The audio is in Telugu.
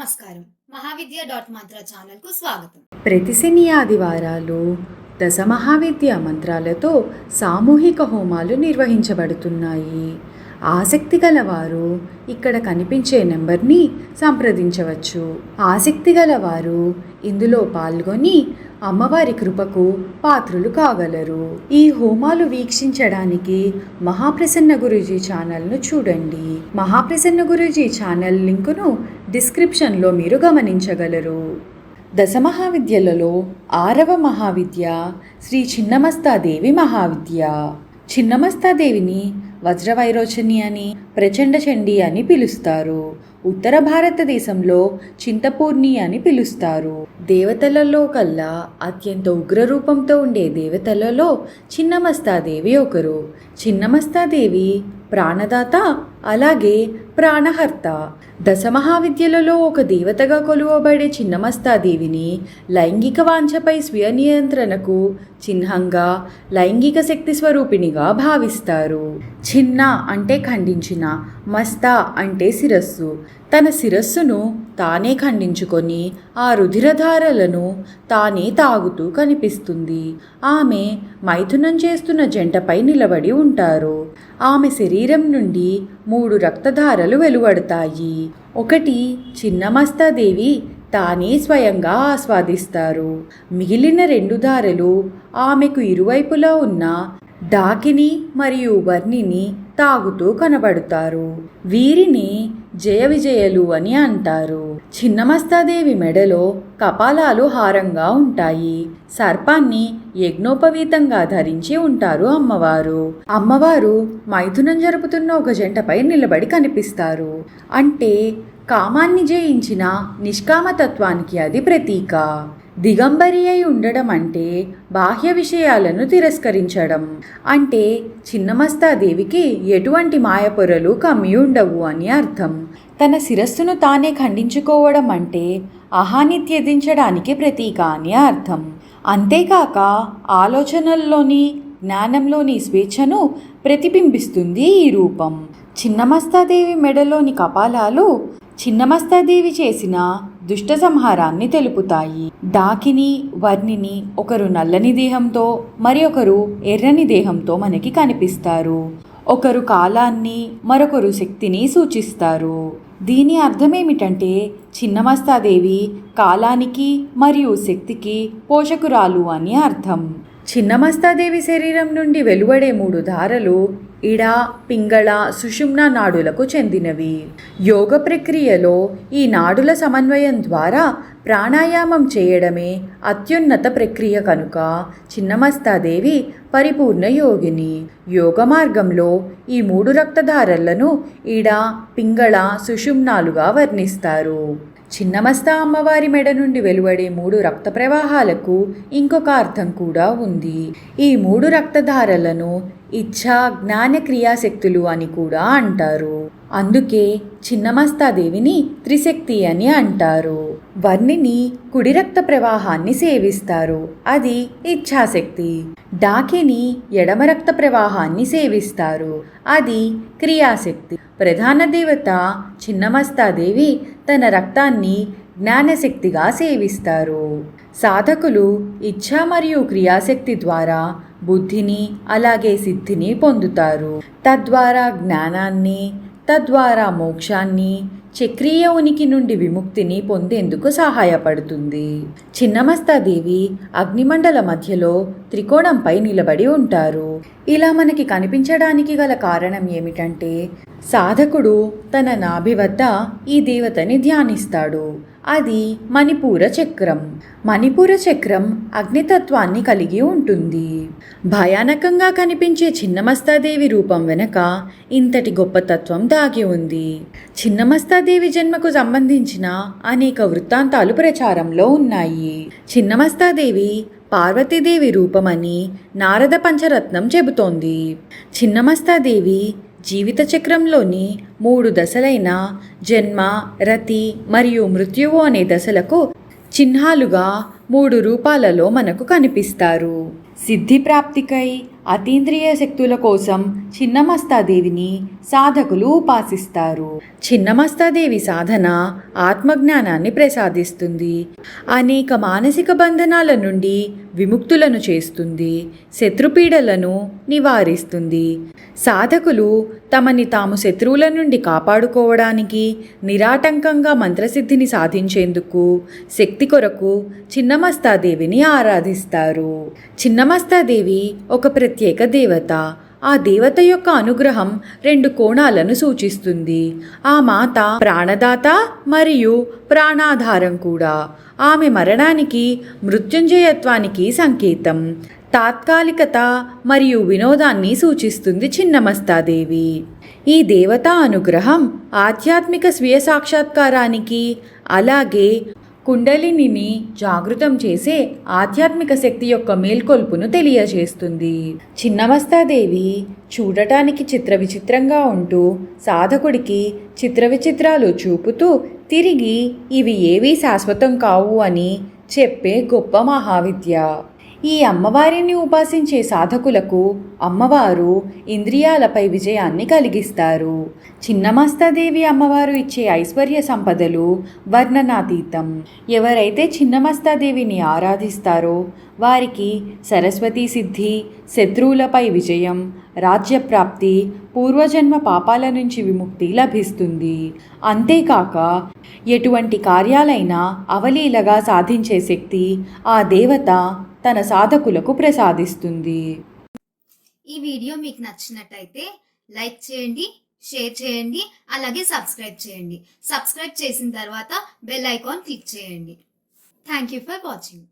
నమస్కారం. మహావిద్య డాట్ మంత్ర ఛానల్కు స్వాగతం. ప్రతి శని ఆదివారాలు దశ మహావిద్య మంత్రాలతో సామూహిక హోమాలు నిర్వహించబడుతున్నాయి. ఆసక్తి గలవారు ఇక్కడ కనిపించే నెంబర్ని సంప్రదించవచ్చు. ఆసక్తి గలవారు ఇందులో పాల్గొని అమ్మవారి కృపకు పాత్రులు కాగలరు. ఈ హోమాలు వీక్షించడానికి మహాప్రసన్న గురూజీ ఛానల్ను చూడండి. మహాప్రసన్న గురూజీ ఛానల్ లింకును డిస్క్రిప్షన్లో మీరు గమనించగలరు. దశ మహావిద్యలలో ఆరవ మహావిద్య శ్రీ చిన్నమస్తాదేవి మహావిద్య. చిన్నమస్తాదేవిని వజ్రవైరోచని అని ప్రచండ చండి అని పిలుస్తారు. ఉత్తర భారతదేశంలో చింతపూర్ణి అని పిలుస్తారు. దేవతలలో కల్లా అత్యంత ఉగ్రరూపంతో ఉండే దేవతలలో చిన్నమస్తాదేవి ఒకరు. చిన్నమస్తాదేవి ప్రాణదాత అలాగే ప్రాణహర్త. దశమహావిద్యలలో ఒక దేవతగా కొలువబడే చిన్నమస్తాదేవిని లైంగిక వాంఛపై స్వీయ నియంత్రణకు చిహ్నంగా లైంగిక శక్తి స్వరూపిణిగా భావిస్తారు. చిన్న అంటే ఖండించిన మస్తా అంటే శిరస్సు. తన శిరస్సును తానే ఖండించుకొని ఆ రుధిరధారలను తానే తాగుతూ కనిపిస్తుంది. ఆమె మైథునం చేస్తున్న జంటపై నిలబడి ఉంటారు. ఆమె శరీరం నుండి మూడు రక్తధారలు వెలువడతాయి. ఒకటి చిన్నమస్తాదేవి తానే స్వయంగా ఆస్వాదిస్తారు. మిగిలిన రెండు దారలు ఆమెకు ఇరువైపులా ఉన్న డాకిని మరియు వర్ణిని తాగుతూ కనబడతారు. వీరిని జయ విజయలు అని అంటారు. చిన్నమస్తాదేవి మెడలో కపాలాలు హారంగా ఉంటాయి. సర్పాన్ని యజ్ఞోపవీతంగా ధరించి ఉంటారు అమ్మవారు. అమ్మవారు మైథునం జరుపుతున్న ఒక జంటపై నిలబడి కనిపిస్తారు. అంటే కామాన్ని జయించిన నిష్కామతత్వానికి అది ప్రతీక. దిగంబరి అయి ఉండడం అంటే బాహ్య విషయాలను తిరస్కరించడం. అంటే చిన్నమస్తాదేవికి ఎటువంటి మాయపొరలు కమ్మి ఉండవు అని అర్థం. తన శిరస్సును తానే ఖండించుకోవడం అంటే అహాని త్యజించడానికి ప్రతీక అని అర్థం. అంతేకాక ఆలోచనల్లోని జ్ఞానంలోని స్వేచ్ఛను ప్రతిబింబిస్తుంది ఈ రూపం. చిన్నమస్తాదేవి మెడలోని కపాలాలు చిన్నమస్తాదేవి చేసిన దుష్ట సంహారాన్ని తెలుపుతాయి. డాకిని వర్ణిని ఒకరు నల్లని దేహంతో మరి ఒకరు ఎర్రని దేహంతో మనకి కనిపిస్తారు. ఒకరు కాలాన్ని మరొకరు శక్తిని సూచిస్తారు. దీని అర్థమేమిటంటే చిన్నమస్తాదేవి కాలానికి మరియు శక్తికి పోషకురాలు అని అర్థం. చిన్నమస్తాదేవి శరీరం నుండి వెలువడే మూడు ధారలు ఇడ పింగళ సుషుమ్న నాడులకు చెందినవి. యోగ ప్రక్రియలో ఈ నాడుల సమన్వయం ద్వారా ప్రాణాయామం చేయడమే అత్యున్నత ప్రక్రియ కనుక. చిన్నమస్తాదేవి పరిపూర్ణ యోగిని. యోగ మార్గంలో ఈ మూడు రక్తధారలను ఇడ పింగళ సుషుమ్నాలుగా వర్ణిస్తారు. చిన్నమస్తా అమ్మవారి మెడ నుండి వెలువడే మూడు రక్త ప్రవాహాలకు ఇంకొక అర్థం కూడా ఉంది. ఈ మూడు రక్తధారలను ఇచ్ఛా జ్ఞాన క్రియాశక్తులు అని కూడా అంటారు. అందుకే చిన్నమస్తాదేవిని త్రిశక్తి అని అంటారు. వర్ణిని కుడి రక్త ప్రవాహాన్ని సేవిస్తారు. అది ఇచ్ఛాశక్తి. డాకిని ఎడమ రక్త ప్రవాహాన్ని సేవిస్తారు. అది క్రియాశక్తి. ప్రధాన దేవత చిన్నమస్తాదేవి తన రక్తాన్ని జ్ఞానశక్తిగా సేవిస్తారు. సాధకులు ఇచ్ఛా మరియు క్రియాశక్తి ద్వారా బుద్ధిని అలాగే సిద్ధిని పొందుతారు. తద్వారా జ్ఞానాన్ని తద్వారా మోక్షాన్ని చక్రీయ ఉనికి నుండి విముక్తిని పొందేందుకు సహాయపడుతుంది. చిన్నమస్తాదేవి అగ్నిమండల మధ్యలో త్రికోణంపై నిలబడి ఉంటారు. ఇలా మనకి కనిపించడానికి గల కారణం ఏమిటంటే సాధకుడు తన నాభి వద్ద ఈ దేవతని ధ్యానిస్తాడు. అది మణిపూర చక్రం. మణిపూర చక్రం అగ్నితత్వాన్ని కలిగి ఉంటుంది. భయానకంగా కనిపించే చిన్నమస్తాదేవి రూపం వెనక ఇంతటి గొప్ప తత్వం దాగి ఉంది. చిన్నమస్తాదేవి జన్మకు సంబంధించిన అనేక వృత్తాంతాలు ప్రచారంలో ఉన్నాయి. చిన్నమస్తాదేవి పార్వతీదేవి రూపమని నారద పంచరత్నం చెబుతోంది. చిన్నమస్తాదేవి జీవిత చక్రంలోని మూడు దశలైన జన్మ రతి మరియు మృత్యువు అనే దశలకు చిహ్నాలుగా మూడు రూపాలలో మనకు కనిపిస్తారు. సిద్ధి ప్రాప్తికై అతీంద్రియ శక్తుల కోసం చిన్నమస్తాదేవిని సాధకులు ఉపాసిస్తారు. చిన్నమస్తాదేవి సాధన ఆత్మజ్ఞానాన్ని ప్రసాదిస్తుంది. అనేక మానసిక బంధనాల నుండి విముక్తులను చేస్తుంది. శత్రుపీడలను నివారిస్తుంది. సాధకులు తమని తాము శత్రువుల నుండి కాపాడుకోవడానికి నిరాటంకంగా మంత్రసిద్ధిని సాధించేందుకు శక్తి కొరకు చిన్నమస్తాదేవిని ఆరాధిస్తారు. చిన్నమస్తాదేవి ఒక ప్రత్యేక దేవత. ఆ దేవత యొక్క అనుగ్రహం రెండు కోణాలను సూచిస్తుంది. ఆ మాత ప్రాణదాత మరియు ప్రాణాధారం కూడా. ఆమె మరణానికి మృత్యుంజయత్వానికి సంకేతం. తాత్కాలికత మరియు వినోదాన్ని సూచిస్తుంది చిన్నమస్తాదేవి. ఈ దేవతా అనుగ్రహం ఆధ్యాత్మిక స్వీయ సాక్షాత్కారానికి అలాగే కుండలినిని జాగృతం చేసే ఆధ్యాత్మిక శక్తి యొక్క మేల్కొల్పును తెలియజేస్తుంది. చిన్నమస్తాదేవి చూడటానికి చిత్ర విచిత్రంగా ఉంటూ సాధకుడికి చిత్ర విచిత్రాలు చూపుతూ తిరిగి ఇవి ఏవీ శాశ్వతం కావు అని చెప్పే గొప్ప మహావిద్య. ఈ అమ్మవారిని ఉపాసించే సాధకులకు అమ్మవారు ఇంద్రియాలపై విజయాన్ని కలిగిస్తారు. చిన్నమస్తాదేవి అమ్మవారు ఇచ్చే ఐశ్వర్య సంపదలు వర్ణనాతీతం. ఎవరైతే చిన్నమస్తాదేవిని ఆరాధిస్తారో వారికి సరస్వతీ సిద్ధి శత్రువులపై విజయం రాజ్యప్రాప్తి పూర్వజన్మ పాపాల నుంచి విముక్తి లభిస్తుంది. అంతేకాక ఎటువంటి కార్యాలైనా అవలీలగా సాధించే శక్తి ఆ దేవత తన సాధకులకు ప్రసాదిస్తుంది. ఈ వీడియో మీకు నచ్చినట్టయితే లైక్ చేయండి షేర్ చేయండి అలాగే సబ్స్క్రైబ్ చేయండి. సబ్స్క్రైబ్ చేసిన తర్వాత బెల్ ఐకాన్ క్లిక్ చేయండి. Thank you for watching